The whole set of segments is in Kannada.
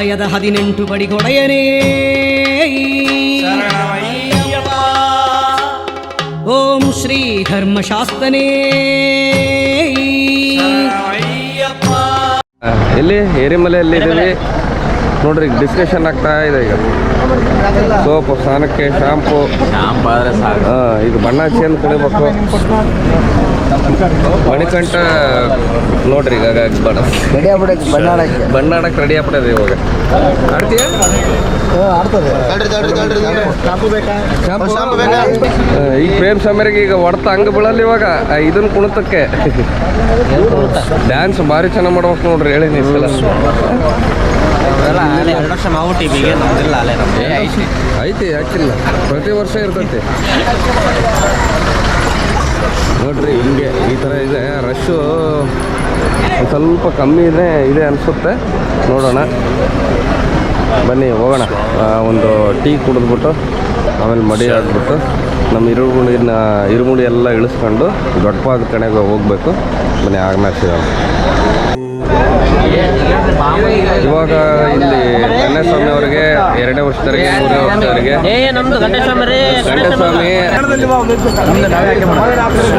ವಲಯದ ಹದಿನೆಂಟು ಬಡಿಗೊಡೆಯನೇ. ಓಂ ಶ್ರೀ ಧರ್ಮಶಾಸ್ತ್ರನೇ. ಎಲ್ಲಿ? ಏರಿಮಲೆಯಲ್ಲಿ ಇದ್ದೀವಿ. ನೋಡ್ರಿ ಈಗ ಡಿಸ್ಕಷನ್ ಆಗ್ತಾ ಇದೆ ಈಗ. ಸೋಪು ಸ್ನಾನಕ್ಕೆ ಶಾಂಪು. ಇದು ಈಗ ಬಣ್ಣ ಚೇಂಜ್ ಕುಡಿಬೇಕು ಮಣಿಕಂಠ ನೋಡ್ರಿ ಈಗ ಬಣ ರೆಡಿ ಆಗ್ಬಿಡಕ್ಕೆ ಬಣ್ಣ ಆಡಕ್ಕೆ ರೆಡಿ ಆಗ್ಬಿಡೋದು ಇವಾಗ. ಆಡ್ತೀಯ? ಈಗ ಪ್ರೇಮ್ ಸಮರಿಗೆ ಈಗ ಹೊಡ್ತ ಹಂಗ ಬೀಳಲ್ಲ ಇವಾಗ. ಇದನ್ ಇದನ್ನ ಕುಣಿತಕ್ಕೆ. ಡ್ಯಾನ್ಸ್ ಭಾರಿ ಚೆನ್ನಾಗಿ ಮಾಡ್ಬೇಕು ನೋಡ್ರಿ ಹೇಳಿ ನೀವು ಸಲ. ಎರಡು ವರ್ಷ ನಾವು ಟಿವಿಗೆ ನಮ್ದಿಲ್ಲ ಅಲ್ಲೇ ನಮ್ಗೆ ಐತಿ ಹಾಕಿಲ್ಲ ಪ್ರತಿ ವರ್ಷ ಇರ್ತೈತಿ. ನೋಡ್ರಿ ಹಿಂಗೆ ಈ ಥರ ಇದೆ. ರಶ್ಶು ಸ್ವಲ್ಪ ಕಮ್ಮಿ ಇದೆ ಇದೆ ಅನಿಸುತ್ತೆ. ನೋಡೋಣ. ಬನ್ನಿ, ಹೋಗೋಣ. ಒಂದು ಟೀ ಕುಡಿದ್ಬಿಟ್ಟು, ಆಮೇಲೆ ಮಡಿ ಆಡ್ಬಿಟ್ಟು ನಮ್ಮ ಇರುಮುಡಿನ ಇರುಮುಡಿ ಎಲ್ಲ ಇಳಿಸ್ಕೊಂಡು ದೊಡ್ಡಪಾದ ಕಡೆಗೆ ಹೋಗ್ಬೇಕು. ಬನ್ನಿ ಆಗನ ಇವಾಗ ಇಲ್ಲಿ ಸ್ವಾಮಿ ಅವರಿಗೆ ವರ್ಷದವರಿಗೆ ವರ್ಷದವರಿಗೆ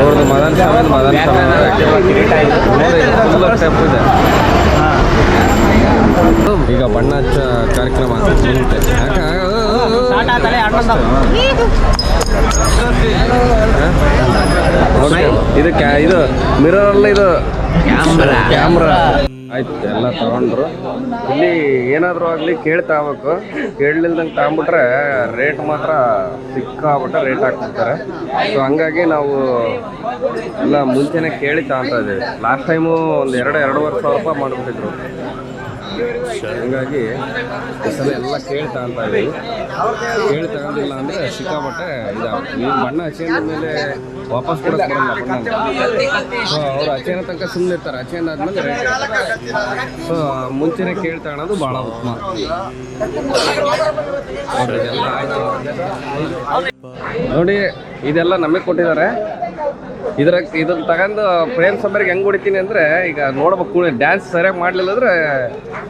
ಅವ್ರದ್ದು ಮದನ್ ಸ್ವಾಮಿ ಮದನ್ ಸ್ವಾಮಿ ಇದೆ ಈಗ ಬಣ್ಣ ಹಚ್ಚ ಕಾರ್ಯಕ್ರಮ ಮುಂದೆ. ಸ್ಟಾರ್ಟ್ ಆತಲೆ ಅಣ್ಣಂದ ನೋಡಿ, ಇದು ಕ್ಯಾ ಇದು ಮಿರರ್ ಅಲ್ಲ ಇದು ಕ್ಯಾಮ್ರಾ ಆಯ್ತು, ಎಲ್ಲ ತಗೊಂಡ್ರು. ಇಲ್ಲಿ ಏನಾದರೂ ಆಗಲಿ ಕೇಳಿ ತಗೋಬೇಕು ಕೇಳಲಿಲ್ದಂಗೆ ತಗೊಂಬಿಟ್ರೆ ರೇಟ್ ಮಾತ್ರ ಸಿಕ್ಕಾಬಿಟ್ಟ ರೇಟ್ ಹಾಕ್ಬಿಡ್ತಾರೆ. ಸೊ ಹಂಗಾಗಿ ನಾವು ಎಲ್ಲ ಮುಂಚೆನೇ ಕೇಳಿ ತಗೊಂತ ಇದ್ದೀವಿ. ಲಾಸ್ಟ್ ಟೈಮು ಒಂದು ಎರಡು, ಎರಡೂವರೆ ಸಾವಿರ ರೂಪಾಯಿ ಮಾಡಿಬಿಟ್ಟಿದ್ರು. ಹಂಗಾಗಿ ಎಲ್ಲ ಕೇಳಿ ತಗೊಂತ ಇದೀವಿ ಕೇಳಿ ತಗೊಂಡಿಲ್ಲ ಅಂದರೆ ಸಿಕ್ಕಾಪಟ್ಟೆ ಇದಾಗುತ್ತೆ. ನೀವು ಬಣ್ಣ ಹಚ್ಚಿದ ಮೇಲೆ ವಾಪಸ್ ಬರಲ್ಲ ಸೊ ಅವ್ರು ಅಚೇನ ತನಕ ಸುಮ್ಮನೆ ಇರ್ತಾರೆ ಅಚೇನ ಆದ್ಮೇಲೆ ಸೊ ಮುಂಚೆನೇ ಕೇಳ್ತಾ ಅನ್ನೋದು ಭಾಳ ಉತ್ತಮ. ನೋಡಿ ಇದೆಲ್ಲ ನಮಗೆ ಕೊಟ್ಟಿದ್ದಾರೆ. ಇದ್ರ ಇದನ್ನ ತಗೊಂಡು ಪ್ರೇಮ್ ಸಂಬರಿಗೆ ಹೆಂಗ್ ಹೊಡಿತೀನಿ ಅಂದ್ರೆ ಈಗ ನೋಡ್ಬೇಕು ಡ್ಯಾನ್ಸ್ ಸರಿಯಾಗಿ ಮಾಡ್ಲಿಲ್ಲ ಅಂದ್ರೆ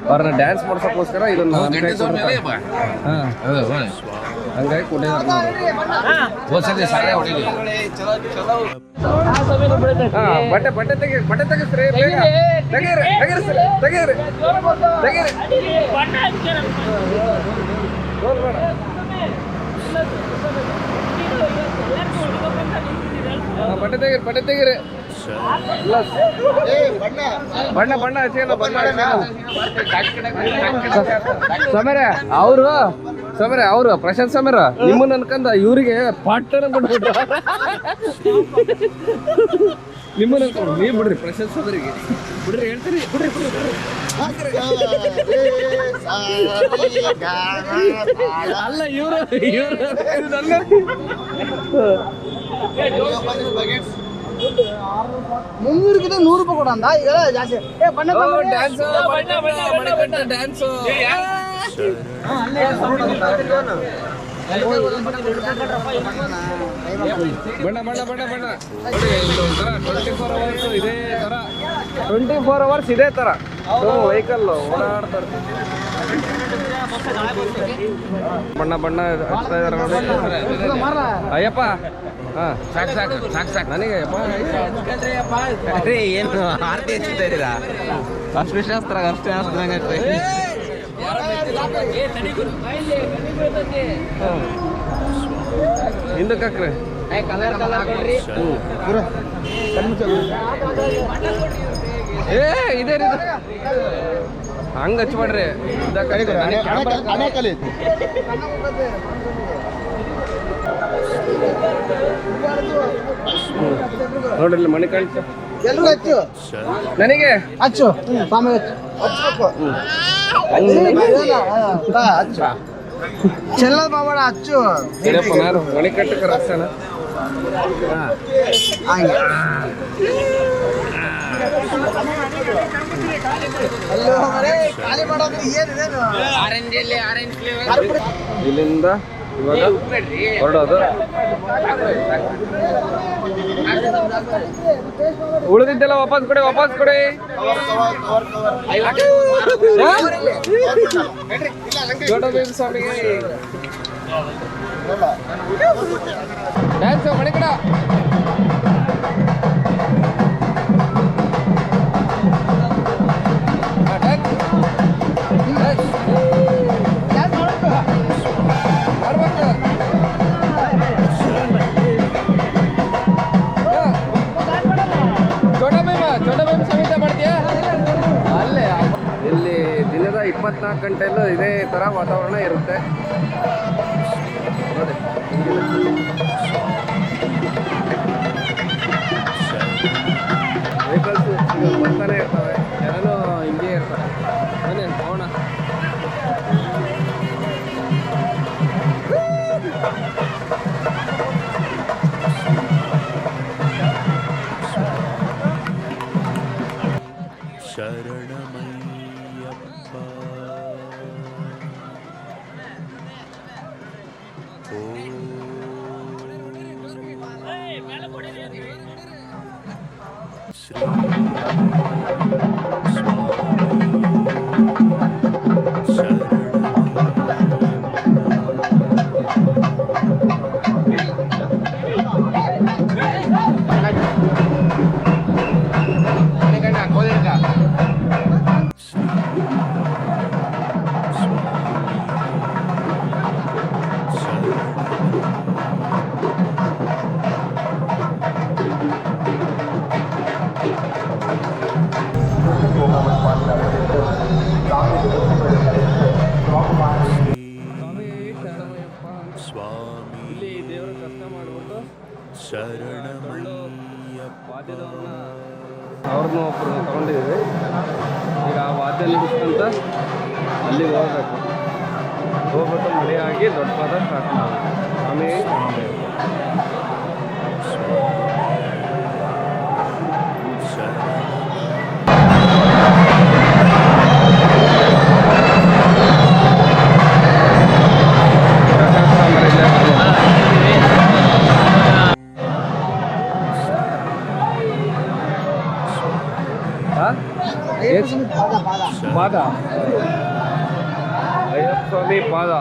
ಅವ್ರನ್ನ ಡ್ಯಾನ್ಸ್ ಮಾಡ್ಸೋಕ್ಕೋಸ್ಕರ ಇದನ್ನ. ಹಾ. ಹಂಗಾಗಿ ಕೊಟ್ಟಿದ್ದಾರೆ ಹಾ, ಬಟ್ಟೆ ಬಟ್ಟೆ ತೆಗಿ ಬಟ್ಟೆ ತೆಗಿಸ್ರಿ ತೆಗೀರಿ ತೆಗೀರಿ ಸರ್, ತೆಗೀರಿ. ತೆಗೀರಿ. ಬಟ್ಟೆ ತೆಗೀರಿ ಬಟ್ಟೆ ತೆಗೀರಿ. ಬಣ್ಣ. ಬಣ್ಣ ಹಚ್ಚೇನ ಬಣ್ಣ. ಸಮರ ಅವರು ಸಮರ, ಅವರು, ಪ್ರಶಾಂತ್ ಸಮರ, ನಿಮ್ಮನ್ನ ಅನ್ಕಂದ ಇವ್ರಿಗೆ ಪಾಟ್ನ ಬಿಡ್ಬಿಟ್ಟು ನಿಮ್ಮನ್ನ ಅನ್ಕೊಂಡು, ನೀವು ಬಿಡ್ರಿ, ಪ್ರಶಾಂತ್ ಸಮರಿಗೆ. ಬಿಡ್ರಿ, ಹೇಳ್ತೀರಿ. ಬಿಡ್ರಿ. ಅಲ್ಲ, ಇವರು ಇವರು. ಮುನ್ನೂರಕ್ಕಿಂತ ನೂರು ರೂಪಾಯಿ ಕೊಡಂದ ಈಗ ಜಾಸ್ತಿ. ಏ ಬಣ್ಣ ಡ್ಯಾನ್ಸ್ ಡ್ಯಾನ್ಸ್ ಬಣ್ಣ ಬಣ್ಣ ಬಣ್ಣ ಬಣ್ಣ ಟ್ವೆಂಟಿ ಫೋರ್ ಅವರ್ಸ್ ಇದೇ ತರ. ಟ್ವೆಂಟಿ ಫೋರ್ ಅವರ್ಸ್ ಇದೇ ಥರ ವೆಹಿಕಲ್ ಓಡಾಡ್ತಾರೆ ಬಣ್ಣ ಬಣ್ಣ ಹಚ್ತಾ ಇದಾರೆ ನೋಡಿ. ಅಯ್ಯಪ್ಪ. ಹಾಂ. ಸಾಕು ಸಾಕು ಸಾಕು ಸಾಕು. ನನಗೆ ಅಯ್ಯಪ್ಪ. ಏನು ಆರತಿ ಹಚ್ಚುತ್ತಾ ಇದ್ದೀರಾ? ಅಷ್ಟು ಶಾಸ್ತ್ರ ಅಷ್ಟೇ ಶಾಸ್ತ್ರ ಹಿಂದಕ್ಕೆ ಹಾಕ್ರಿ ಏ ಇದೇ ರೀ ಹಂಗ ಹಚ್ಬೇಡ್ರಿ ಕ್ಯಾಮ್ರಾ- ನೋಡ್ರಿ ಮನೆ ಕಳಿಸು ಕಾಣಿಸ ಎಲ್ರು ಹಚ್ಚು? ನನಗೆ? ಹಚ್ಚು. ಸ್ವಾಮಿ ಹಚ್ಚು. ಚೆಲ್ಲ ಬಾಬಾಡ ಹಚ್ಚು. ಮಣಿ ಕಟ್ಟಕ್ಕೆ ರಸ್ತಾನ? ಹಂಗೆ. ಇಲ್ಲಿಂದ ಇವಾಗ ಹೊರಡೋದು. ಉಳಿದಿದ್ದೆಲ್ಲ ವಾಪಸ್ ಕೊಡಿ ವಾಪಸ್ ಕೊಡಿ. ಡ್ಯಾನ್ಸ್ ಮಣಿಕಡ ಚೋಟ ಇಪ್ಪತ್ನಾಲ್ಕು ಗಂಟೆಯಲ್ಲೂ ಇದೇ ಥರ ವಾತಾವರಣ ಇರುತ್ತೆ. ವೆಹಿಕಲ್ಸ್ ಬರ್ತಾನೆ ಇರ್ತವೆ, ಜನನು ಹಿಂಗೆ ಇರ್ತಾರೆ. ಬನ್ನಿ, ಹೋಗೋಣ. ಶರಣಮಯ್ಯಪ್ಪ. ಅವ್ರನ್ನೂ ಒಬ್ಬರು ತಗೊಂಡಿದ್ದೀವಿ. ಈಗ ಆ ವಾದ್ಯ ನಿಲ್ಲಿಸ್ಕೊಂತ ಅಲ್ಲಿ ಹೋಗ್ಬೇಕು. ಹೋಗ್ಬಿಟ್ಟು ಆಗಿ ದೊಡ್ಡ ಪದ ಸ್ಟಾರ್ಟ್ ಮಾಡಬೇಕು ಪಾದ ಅಯ್ಯಪ್ಪ ಸ್ವಾಮಿ ಪಾದ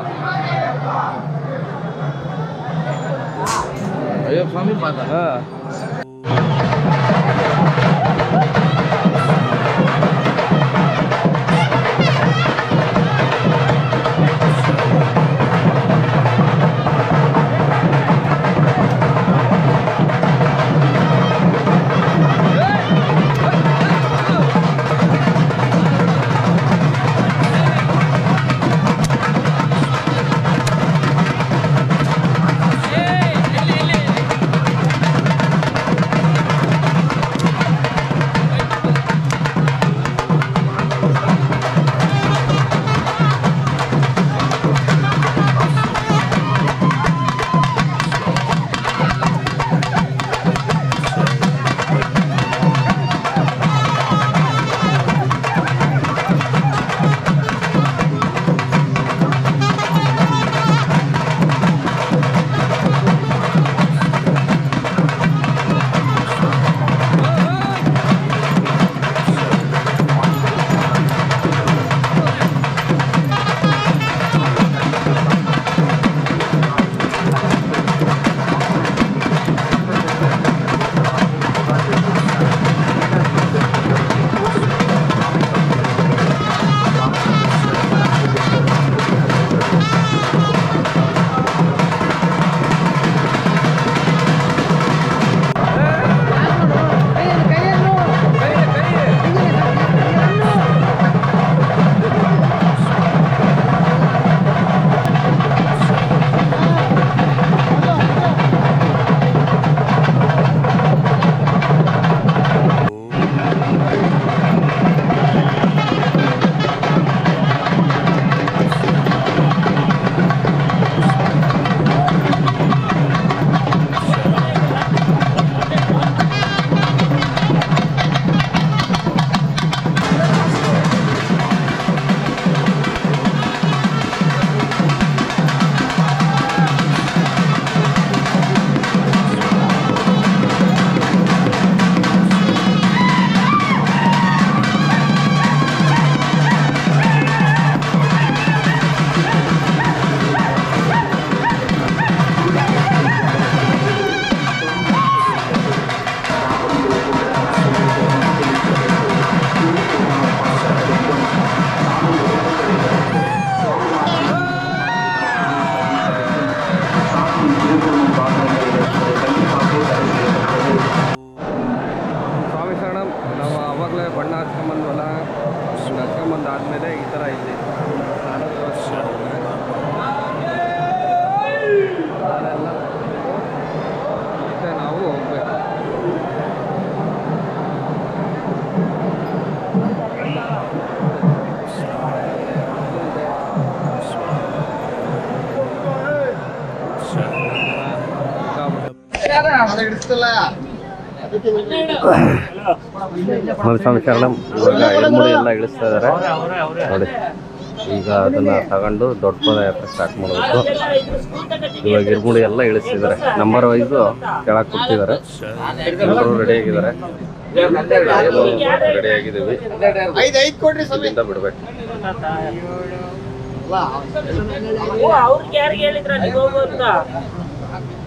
ಅಯ್ಯಪ್ಪ ಸ್ವಾಮಿ ಪಾದ ಹಾಂ ಇವಾಗ ಎಳ್ಮುಡಿ ಎಲ್ಲ ಇಳಿಸ್ತಾ ಇದ್ದಾರೆ ನೋಡಿ ಈಗ ಅದನ್ನ ತಗೊಂಡು ದೊಡ್ಡ ಪದಯಾತ್ರೆ ಸ್ಟಾರ್ಟ್ ಮಾಡಬೇಕು. ಇವಾಗ ಇರ್ಮುಡಿ ಎಲ್ಲ ಇಳಿಸ್ತಿದ್ದಾರೆ ನಂಬರ್ ವೈಸ್ ಕೆಳಗೆ ಕೊಡ್ತಿದ್ದಾರೆ ಎಲ್ಲರೂ ರೆಡಿ ಆಗಿದ್ದಾರೆ. ರೆಡಿ ಇಲ್ಲಿಂದ ಬಿಡ್ಬೇಕು. ಅವ್ರಿಗೆ ಯಾರಿಗೆ ಹೇಳಿದ್ರ ನೀವು ಹೋಗು ಅಂತ?